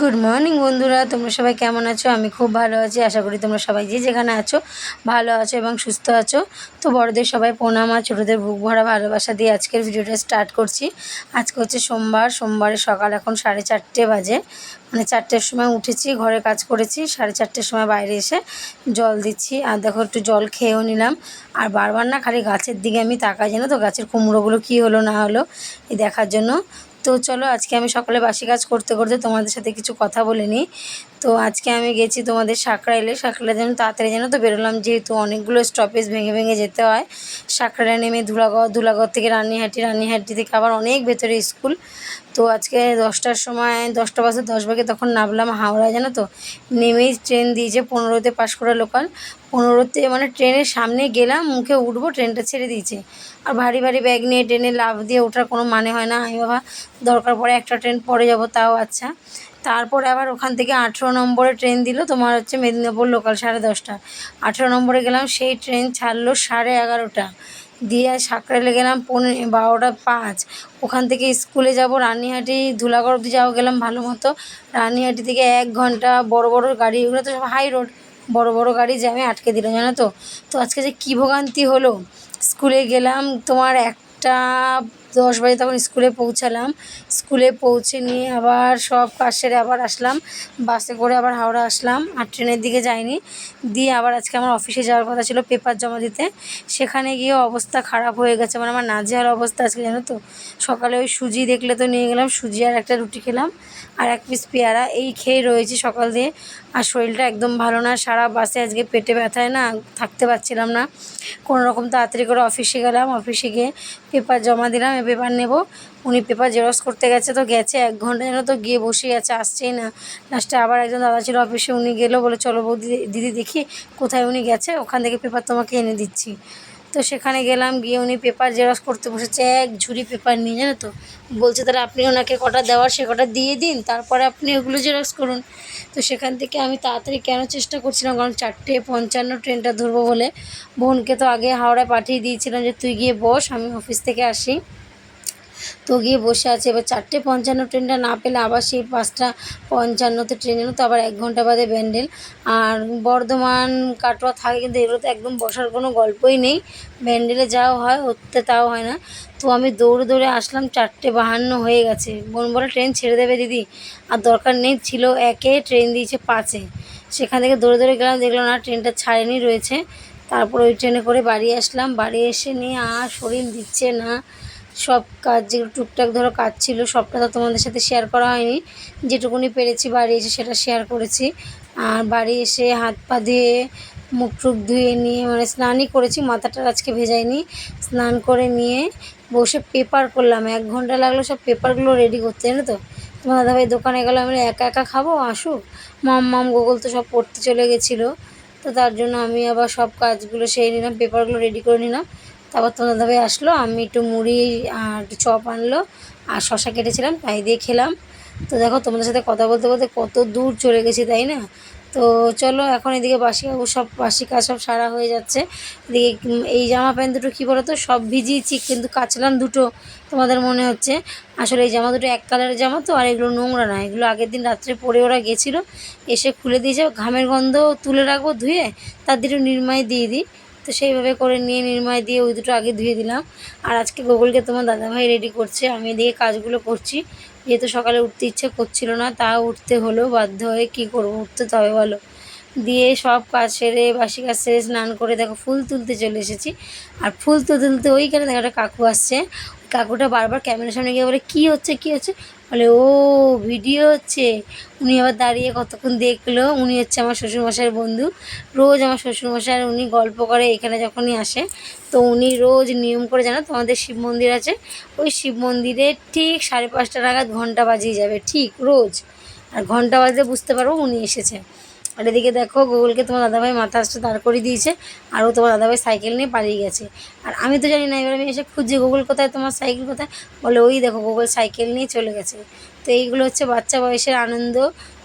Good morning বন্ধুরা। তোমরা সবাই কেমন আছো? আমি খুব ভালো আছি। আশা করি তোমরা সবাই যে যেখানে আছো, ভালো আছো এবং সুস্থ আছো। তো বড়দের সবাই প্রণাম আর ছোটোদের বুক ভরা ভালোবাসা দিয়ে আজকের ভিডিওটা স্টার্ট করছি। আজকে হচ্ছে সোমবার। সোমবারের সকাল এখন সাড়ে চারটে বাজে। মানে চারটের সময় উঠেছি, ঘরে কাজ করেছি। সাড়ে চারটের সময় বাইরে এসে জল দিচ্ছি। আর দেখো, একটু জল খেয়েও নিলাম। আর বারবার না খালি গাছের দিকে আমি তাকাই জানো তো? গাছের কুমড়োগুলো কী হলো, না হলো, এই দেখার জন্য। তো চলো, আজকে আমি সকালে বাসি কাজ করতে করতে তোমাদের সাথে কিছু কথা বলে নিই। তো আজকে আমি গেছি তোমাদের সাঁকড়াইলে। সাঁকড়া যেন তাড়াতাড়ি যেন তো বেরোলাম, যেহেতু অনেকগুলো স্টপেজ ভেঙে ভেঙে যেতে হয়। সাঁকড়াইলে নেমে ধুলাগড় ধুলাগড় থেকে রানীহাটি রানীহাটি থেকে আবার অনেক ভেতরে স্কুল। তো আজকে দশটার সময়, দশটা বাজে দশ ভাগে তখন নামলাম হাওড়ায়, জানো তো? নেমেই ট্রেন দিয়েছে পনেরোতে পাঁশকুড়া লোকাল পনেরোতে মানে ট্রেনের সামনে গেলাম, মুখে উঠবো ট্রেনটা ছেড়ে দিয়েছে। আর ভারী ভারী ব্যাগ নিয়ে ট্রেনে লাভ দিয়ে ওঠার কোনো মানে হয় না। আমি বাবা, দরকার পড়ে একটা ট্রেন পরে যাব, তাও আচ্ছা। তারপরে আবার ওখান থেকে আঠেরো নম্বরে ট্রেন দিল, তোমার হচ্ছে মেদিনীপুর লোকাল সাড়ে দশটা। আঠেরো নম্বরে গেলাম, সেই ট্রেন ছাড়লো সাড়ে এগারোটা। দিয়ে সাঁকড়ালে গেলাম পনেরো বারোটা পাঁচ। ওখান থেকে স্কুলে যাব, রানীহাটি, ধুলাগড় অব্দি যাওয়া গেলাম ভালো মতো। রানীহাটি থেকে এক ঘণ্টা বড় বড় গাড়ি এগুলো তো সব হাই রোড বড় বড় গাড়ি জ্যামে আটকে দিল, জানো তো? তো আজকে যে কী ভোগান্তি হলো? স্কুলে গেলাম তোমার একটা দশ বাজে তখন স্কুলে পৌঁছালাম। স্কুলে পৌঁছে নিয়ে আবার সব কাজ সেরে আবার আসলাম। বাসে করে আবার হাওড়া আসলাম আর ট্রেনের দিকে যাইনি। দিয়ে আবার আজকে আমার অফিসে যাওয়ার কথা ছিল পেপার জমা দিতে। সেখানে গিয়ে অবস্থা খারাপ হয়ে গেছে। মানে আমার নাজেহাল অবস্থা আজকে জানো তো? সকালে ওই সুজি দেখলে তো নিয়ে গেলাম, সুজি আর একটা রুটি খেলাম। আর এক পিস পেয়ারা, এই খেয়ে রয়েছি সকাল দিয়ে। আর শরীরটা একদম ভালো না। সারা বাসে আজকে পেটে ব্যথায় না, থাকতে পারছিলাম না। কোনো রকম তাড়াতাড়ি করে অফিসে গেলাম। অফিসে গিয়ে পেপার জমা দিলাম পেপার নেব। উনি পেপার জেরক্স করতে গেছে তো গেছে এক ঘণ্টা যেন তো গিয়ে বসে আছে, আসছেই না। লাস্টে আবার একজন দাদা ছিল অফিসে উনি গেলো, বলে, চলো বৌদি, দিদি দেখি কোথায় উনি গেছে, ওখান থেকে পেপার তোমাকে এনে দিচ্ছি। তো সেখানে গেলাম, গিয়ে উনি পেপার জেরক্স করতে বসেছে, এক ঝুড়ি পেপার নিয়ে, জানো তো? বলছে, তাহলে আপনি ওনাকে কটা দেওয়ার, সে কটা দিয়ে দিন, তারপরে আপনি ওগুলো জেরক্স করুন। তো সেখান থেকে আমি তাড়াতাড়ি কেন চেষ্টা করছিলাম, কারণ চারটে পঞ্চান্ন ট্রেনটা ধরবো বলে। বোনকে তো আগে হাওড়ায় পাঠিয়ে দিয়েছিলাম যে, তুই গিয়ে বস, আমি অফিস থেকে আসি। তো গিয়ে বসে আছে। এবার চারটে পঞ্চান্ন ট্রেনটা না পেলে আবার সেই পাঁচটা পঞ্চান্নতে ট্রেন এলো, তো আবার এক ঘণ্টা বাদে ব্যান্ডেল। আর বর্ধমান কাটোয়া থাকে কিন্তু এগুলোতে একদম বসার কোনো গল্পই নেই। ব্যান্ডেলে যাও হয় উঠতে তাও হয় না। তো আমি দৌড়ে দৌড়ে আসলাম, চারটে বাহান্ন হয়ে গেছে। বোন বলে ট্রেন ছেড়ে দেবে দিদি, আর দরকার নেই, ছিল একে, ট্রেন দিয়েছে পাঁচে। সেখান থেকে দৌড়ে দৌড়ে গেলাম, দেখলাম না ট্রেনটা ছাড়েনি, রয়েছে। তারপর ওই ট্রেনে করে বাড়ি আসলাম। বাড়ি এসে নিয়ে আর শরীর দিচ্ছে না। সব কাজ যেগুলো টুকটাক ধরো কাজ ছিল, সবটা তো তোমাদের সাথে শেয়ার করা হয়নি। যেটুকুনি পেরেছি বাড়ি এসে সেটা শেয়ার করেছি। আর বাড়ি এসে হাত পা ধুয়ে, মুখ টুক ধুয়ে নিয়ে মানে স্নানই করেছি, মাথাটা আজকে ভেজাইনি স্নান করে নিয়ে বসে পেপার করলাম। এক ঘণ্টা লাগল সব পেপারগুলো রেডি করতে, জানো তো? তোমার দাদা দাদাভাই দোকানে গেলো, আমি একা একা খাব? আসুক মাম মাম, গোগল তো সব পড়তে চলে গেছিল। তো তার জন্য আমি আবার সব কাজগুলো সেরে নিলাম পেপারগুলো রেডি করে নিলাম। তারপর তোমার দাদাভাই আসলো, আমি একটু মুড়ি আর একটু চপ আনলো আর শশা কেটেছিলাম, তাই দিয়ে খেলাম। তো দেখো তোমাদের সাথে কথা বলতে বলতে কত দূর চলে গেছি, তাই না? তো চলো এখন এদিকে বাসি কাকু সব, বাসি কাজ সব সারা হয়ে যাচ্ছে। এদিকে এই জামা প্যান্ট দুটো কী বলো তো সব ভিজিয়েছি, কিন্তু কাচলাম দুটো, তোমাদের মনে হচ্ছে? আসলে এই জামা দুটো এক কালারের জামা তো, আর এগুলো নোংরা না, এগুলো আগের দিন রাত্রে পরে ওরা গেছিল, এসে খুলে দিয়েছে ঘামের গন্ধ তুলে রাখব, ধুয়ে তার দিকে নির্মায় দিয়ে দিই। তো সেইভাবে করে নিয়ে নির্ময় দিয়ে ওই দুটো আগে ধুয়ে দিলাম। আর আজকে গোগলকে তোমার দাদাভাই রেডি করছে। আমি এদিকে কাজগুলো করছি। যেহেতু সকালে উঠতে ইচ্ছে করছিল না তা উঠতে হলো। বাধ্য হয়ে কী করব? উঠতে তো হবে বলো। দিয়ে সব কাজ সেরে, বাসি কাজ সেরে স্নান করে দেখো ফুল তুলতে চলে এসেছি। আর ফুল তো তুলতে ওইখানে দেখো একটা কাকু আসছে। কাকুটা বারবার ক্যামেরার সামনে গিয়ে বলে, কী হচ্ছে? কী হচ্ছে? বলে, ও, ভিডিও হচ্ছে। উনি আবার দাঁড়িয়ে কতক্ষণ দেখল, উনি হচ্ছে আমার শ্বশুরমশাইয়ের বন্ধু। রোজ আমার শ্বশুরমশাই উনি গল্প করে এখানে যখনই আসে, তো উনি রোজ নিয়ম করে, জানো তোমাদের শিব মন্দির আছে, ওই শিব মন্দিরে ঠিক সাড়ে পাঁচটা নাগাদ ঘণ্টা বাজিয়ে যাবে, ঠিক রোজ। আর ঘণ্টা বাজলে বুঝতে পারব উনি এসেছে। আর এদিকে দেখো, গুগলকে তোমার দাদাভাই মাথা আসতে দাঁড় করিয়ে দিয়েছে, আর ও তোমার দাদাভাই সাইকেল নিয়ে পালিয়ে গেছে। আর আমি তো জানি না, এবার আমি এসে খুঁজছি গুগল কোথায়, তোমার সাইকেল কোথায়? বলে, ওই দেখো, গুগল সাইকেল নিয়ে চলে গেছে। তো এইগুলো হচ্ছে বাচ্চা বয়সের আনন্দ।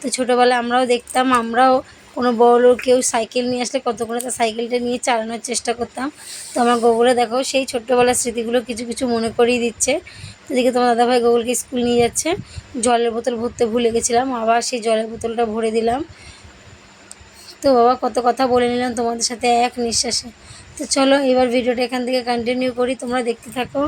তো ছোটোবেলায় আমরাও দেখতাম, আমরাও কোনো বড় কেউ সাইকেল নিয়ে আসলে কত করে তার সাইকেলটা নিয়ে চালানোর চেষ্টা করতাম। তো আমার গোগুলে দেখো, সেই ছোট্টবেলার স্মৃতিগুলো কিছু কিছু মনে করিয়ে দিচ্ছে। এদিকে তোমার দাদাভাই গুগলকে স্কুল নিয়ে যাচ্ছে। জলের বোতল ভরতে ভুলে গেছিলাম, আবার সেই জলের বোতলটা ভরে দিলাম। তো বাবা কত কথা বলে নিলাম, তোমাদের সাথে এক নিঃশ্বাসে। তো চলো এবার ভিডিওটা এখান থেকে কন্টিনিউ করি, তোমরা দেখতে থাকো।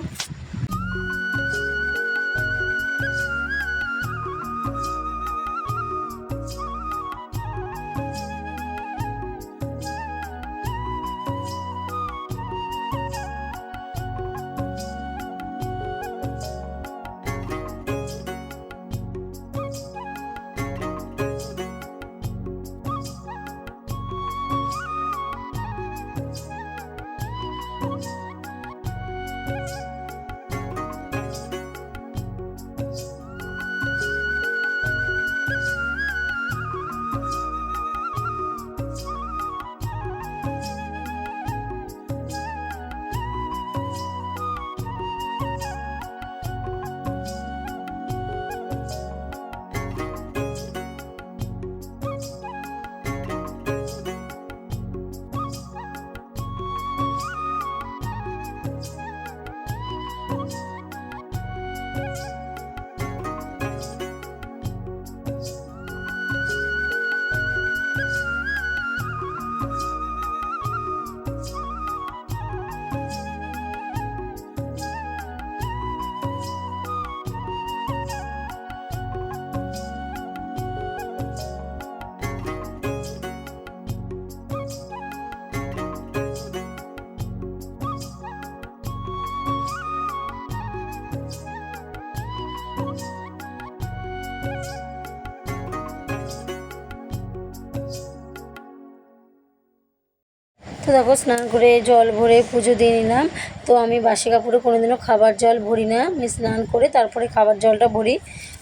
তো দেখো, স্নান করে জল ভরে পুজো দিয়ে নিলাম। তো আমি বাসি কাপড়ে কোনোদিনও খাবার জল ভরি না। আমি স্নান করে তারপরে খাবার জলটা ভরি।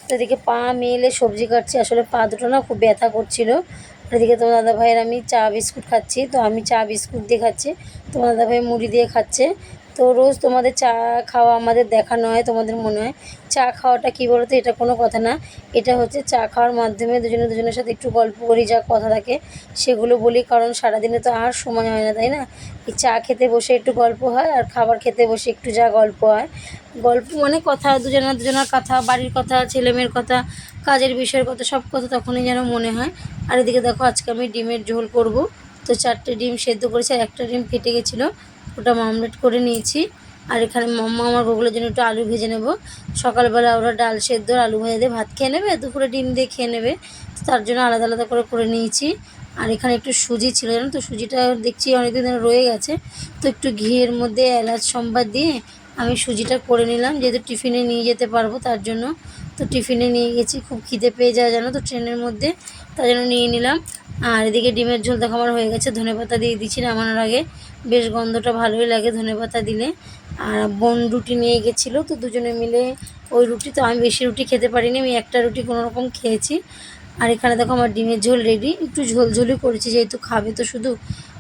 তো এদিকে পা মেলে সবজি কাটছি। আসলে পা দুটো না খুব ব্যথা করছিল। এদিকে তোমার দাদা ভাইয়ের আমি চা বিস্কুট খাচ্ছি। তো আমি চা বিস্কুট দিয়ে খাচ্ছি। তোমার দাদা ভাই মুড়ি দিয়ে খাচ্ছে। তো রোজ তোমাদের চা খাওয়া আমাদের দেখানো হয়, তোমাদের মনে হয়। চা খাওয়াটা কী বলো তো এটা কোনো কথা না। এটা হচ্ছে চা খাওয়ার মাধ্যমে দুজনে দুজনের সাথে একটু গল্প করি, যা কথা থাকে, সেগুলো বলি। কারণ সারাদিনে তো আর সময় হয় না, তাই না? এই চা খেতে বসে একটু গল্প হয়, আর খাবার খেতে বসে একটু যা গল্প হয়। গল্প মানে কথা, দুজনের দুজনের কথা, বাড়ির কথা, ছেলেমেয়ের কথা, কাজের বিষয়ের কথা, সব কথা তখনই যেন মনে হয়। আর এদিকে দেখো, আজকে আমি ডিমের ঝোল করব। তো চারটে ডিম সেদ্ধ করেছি, আর একটা ডিম ফেটে গেছিল। ওটা মামলেট করে নিয়েছি। আর এখানে মাম্মা আমার গোগুলোর জন্য একটু আলু ভেজে নেব। সকালবেলা ওরা ডাল সেদ্ধ আলু ভেজে দিয়ে ভাত খেয়ে নেবে, দুপুরে ডিম দিয়ে খেয়ে নেবে। তার জন্য আলাদা আলাদা করে করে নিয়েছি। আর এখানে একটু সুজি ছিল, জানো তো? সুজিটা দেখছি অনেকদিন ধরে রয়ে গেছে। তো একটু ঘিয়ের মধ্যে এলাচ সম্বাদ দিয়ে আমি সুজিটা করে নিলাম। যেহেতু টিফিনে নিয়ে যেতে পারব তার জন্য। তো টিফিনে নিয়ে গেছি, খুব খিদে পেয়ে যায়, জানো তো? ট্রেনের মধ্যে, তার জন্য নিয়ে নিলাম। আর এদিকে ডিমের ঝোল দেখো আমার হয়ে গেছে। ধনে পাতা দিয়ে দিচ্ছি নামানোর আগে। বেশ গন্ধটা ভালোই লাগে ধনে পাতা দিলে। আর বোন রুটি নিয়ে গেছিল, তো দুজনে মিলে ওই রুটি, তো আমি বেশি রুটি খেতে পারিনি, আমি একটা রুটি কোনো রকম খেয়েছি। আর এখানে দেখো আমার ডিমের ঝোল রেডি একটু ঝোল ঝোলই করেছি, যেহেতু খাবে তো শুধু।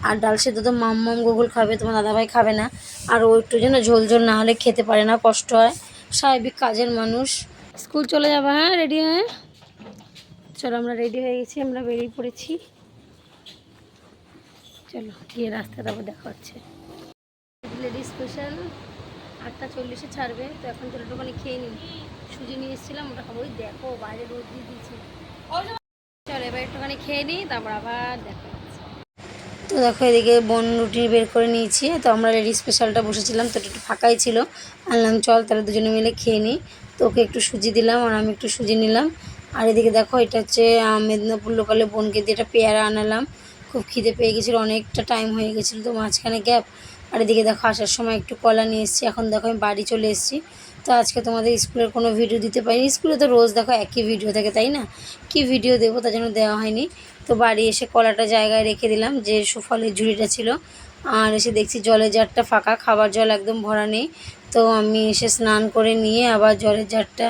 আর ডাল সেদ্ধ তো মাম মাম গোগল খাবে, তোমার দাদাভাই খাবে না। আর ও একটু যেন ঝোল ঝোল না হলে খেতে পারে না, কষ্ট হয়। স্বাভাবিক কাজের মানুষ। স্কুল চলে যাবা হ্যাঁ? রেডি হয়ে? চলো আমরা রেডি হয়ে গেছি, আমরা বেরিয়ে পড়েছি। চলো গিয়ে রাস্তা তারপর দেখা হচ্ছে। লেডি স্পেশাল আটটা চল্লিশে ছাড়বে তো এখন চলো একটুখানি খেয়ে নিই। সুজি নিয়ে এসেছিলাম ওটা ওই দেখো বাইরে রোদ দিয়ে দিয়েছে। চলো এবার একটুখানি খেয়ে নিই তারপর আবার দেখা তো দেখো এদিকে বন রুটি বের করে নিয়েছি। তো আমরা লেডি স্পেশালটা বসেছিলাম তো একটু ফাঁকাই ছিল। আনলাম চল তাহলে দুজনে মিলে খেয়ে নিই। তো ওকে একটু সুজি দিলাম আর আমি একটু সুজি নিলাম। আর এদিকে দেখো এটা হচ্ছে মেদিনীপুর লোকালে বোনকে দিয়ে একটা পেয়ারা আনালাম। খুব খিদে পেয়ে গেছিল, অনেকটা টাইম হয়ে গেছিল তো মাঝখানে গ্যাপ আর এদিকে দেখো, আসার সময় একটু কলা নিয়ে এসেছি। এখন দেখো, আমি বাড়ি চলে এসেছি। তো আজকে তোমাদের স্কুলের কোনো ভিডিও দিতে পারিনি। স্কুলে তো রোজ দেখো একই ভিডিও থাকে, তাই না? কি ভিডিও দেবো তার জন্য দেওয়া হয়নি। তো বাড়ি এসে কলাটা জায়গায় রেখে দিলাম, যে সুফলের ঝুড়িটা ছিল। আর এসে দেখছি জলের জারটা ফাঁকা, খাবার জল একদম ভরা নেই। তো আমি এসে স্নান করে নিয়ে আবার জলের জারটা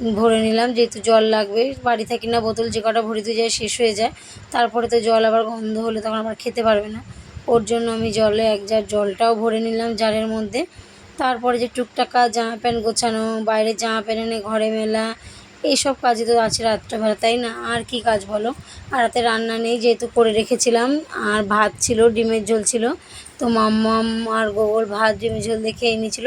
ভরে নিলাম, যেহেতু জল লাগবে, বাড়ি থাকি না, বোতল যে কটা ভরিতে যায় শেষ হয়ে যায়। তারপরে তো জল আবার গন্ধ হলে তখন আবার খেতে পারবে না। ওর জন্য আমি জলে এক জার জলটাও ভরে নিলাম জারের মধ্যে। তারপরে যে টুকটাকা জামা প্যান্ট গোছানো, বাইরে জামা প্যান্ট এনে ঘরে মেলা এইসব কাজে তো আছে রাত্রেবেলা, তাই না? আর কি কাজ বলো? আর রাতে রান্না নেই যেহেতু করে রেখেছিলাম, আর ভাত ছিল, ডিমের ঝোল ছিল। তো মাম্মাম আর গোগল ভাত, ডিমের ঝোল দিয়ে খেয়ে নিয়েছিল।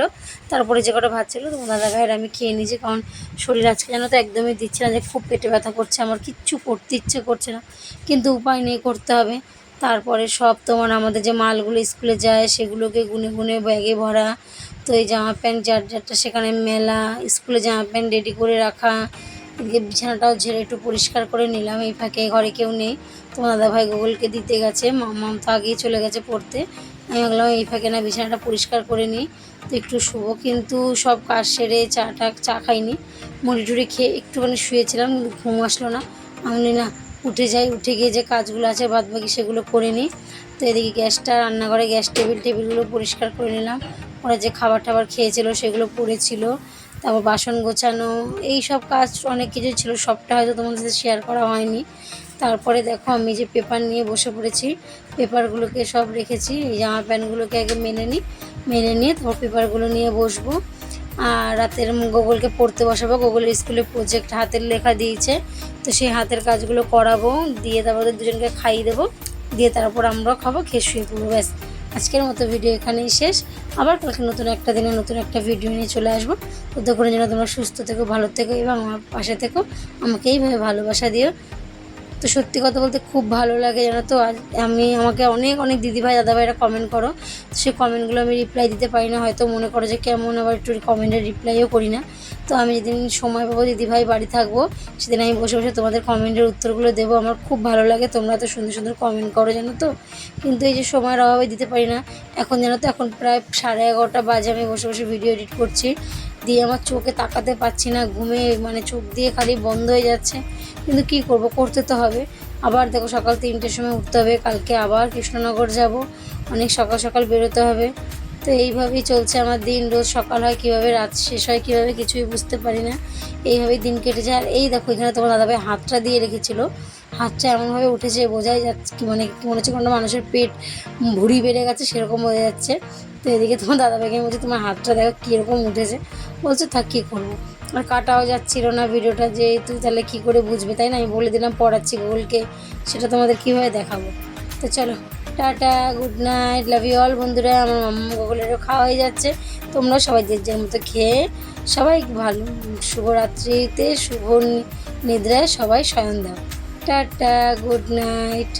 তারপরে যে কটা ভাত ছিল, তো দাদা ভাইয়ের আমি খেয়ে নিয়েছি, কারণ শরীর আজকে যেন তো একদমই দিচ্ছে না যে খুব পেটে ব্যথা করছে, আমার কিচ্ছু করতে ইচ্ছে করছে না। কিন্তু উপায় নেই, করতে হবে। তারপরে সব তোমার আমাদের যে মালগুলো স্কুলে যায়, সেগুলোকে গুনে গুনে ব্যাগে ভরা তো এই জামা প্যান্ট যার যারটা সেখানে মেলা, স্কুলে জামা প্যান্ট রেডি করে রাখা এদিকে বিছানাটাও ঝেড়ে একটু পরিষ্কার করে নিলাম, এই ফাঁকে ঘরে কেউ নেই। তো দাদা ভাই গুগলকে দিতে গেছে, মামাম তো আগেই চলে গেছে পড়তে। আমি ভাবলাম এই ফাঁকে না বিছানাটা পরিষ্কার করে নিই। তো একটু শুবো, কিন্তু সব কাজ সেরে চাটা চা খাইনি। মুড়ি টুড়ি খেয়ে একটুখানি শুয়েছিলাম, কিন্তু ঘুম আসলো না। আমি না, উঠে যাই। উঠে গিয়ে যে কাজগুলো আছে বাদ বাকি সেগুলো করে নিই। তো এদিকে গ্যাসটা, রান্নাঘরে গ্যাস টেবিল, টেবিলগুলো পরিষ্কার করে নিলাম। ওরা যে খাবার টাবার খেয়েছিল সেগুলো পড়েছিল। তারপর বাসন গোছানো এই সব কাজ অনেক কিছু ছিল। সবটা হয়তো তোমাদের সাথে শেয়ার করা হয়নি। তারপরে দেখো আমি যে পেপার নিয়ে বসে পড়েছি পেপারগুলোকে সব রেখেছি। এই জামা প্যান্টগুলোকে আগে মেনে নিই মেনে নিয়ে তারপর পেপারগুলো নিয়ে বসবো। আর রাতের গোগলকে পড়তে বসাবো। গোগলের স্কুলে প্রজেক্ট হাতের লেখা দিয়েছে। তো সেই হাতের কাজগুলো করাবো। দিয়ে তারপর দুজনকে খাইয়ে দেবো। দিয়ে তারপর আমরা খাব, খেয়ে শুয়ে পড়ব, ব্যাস। আজকের মতো ভিডিও এখানেই শেষ। আবার কালকে নতুন একটা দিনে নতুন একটা ভিডিও নিয়ে চলে আসব। তো ততক্ষণের যেন তোমরা সুস্থ থেকো, ভালো থেকো এবং আমার পাশে থেকো। আমাকে এইভাবে ভালোবাসা দিও। তো সত্যি কথা বলতে খুব ভালো লাগে জানো তো। আজ আমি, আমাকে অনেক অনেক দিদিভাই, দাদাভাইরা কমেন্ট করো। তো সেই কমেন্টগুলো আমি রিপ্লাই দিতে পারি না, হয়তো মনে করো যে কেমন আবার একটু কমেন্টের রিপ্লাইও করি না। তো আমি যেদিন সময় পাবো, দিদিভাই বাড়ি থাকব, সেদিন আমি বসে বসে তোমাদের কমেন্টের উত্তরগুলো দেবো। আমার খুব ভালো লাগে, তোমরা তো সুন্দর সুন্দর কমেন্ট করো জানো তো। কিন্তু এই যে সময়ের অভাবে দিতে পারি না, এখন জানো তো, এখন প্রায় সাড়ে এগারোটা বাজে, আমি বসে বসে ভিডিও এডিট করছি। দিয়ে আমার চোখে তাকাতে পারছি না, ঘুমে মানে চোখ দিয়ে খালি বন্ধ হয়ে যাচ্ছে। কিন্তু কি করব? করতে তো হবে। আবার দেখো সকাল তিনটের সময় উঠতে হবে। কালকে আবার কৃষ্ণনগর যাব। অনেক সকাল সকাল বেরোতে হবে। তো এইভাবেই চলছে আমার দিন। রোজ সকাল হয় কীভাবে, রাত শেষ হয় কীভাবে কিছুই বুঝতে পারি না। এইভাবেই দিন কেটে যায়। আর এই দেখো, এখানে তোমার দাদাভাই হাতটা দিয়ে রেখেছিল। হাতটা এমনভাবে উঠেছে, বোঝাই যাচ্ছে মানে মনে হচ্ছে কোনো মানুষের পেট ভুঁড়ি বেড়ে গেছে সেরকম বোঝা যাচ্ছে। তো এদিকে তোমার দাদাভাইকে বলছে, তোমার হাতটা দেখো কীরকম উঠেছে। বলছে, থাক, কী করব? আর কাটাও যাচ্ছিল না ভিডিওটা যে তুই তাহলে কী করে বুঝবে, তাই না? আমি বলে দিলাম পড়াচ্ছি গুগলকে, সেটা তোমাদের কীভাবে দেখাবো? তো চলো, tata good night love you all বন্ধুরা, আমার মাম্মা গুগলেরও খাওয়া হয়ে যাচ্ছে। তোমরাও সবাই যে যার মতো খেয়ে সবাই ভালো, শুভরাত্রিতে, শুভ নিদ্রায় সবাই শয়ন দাও। Tata good night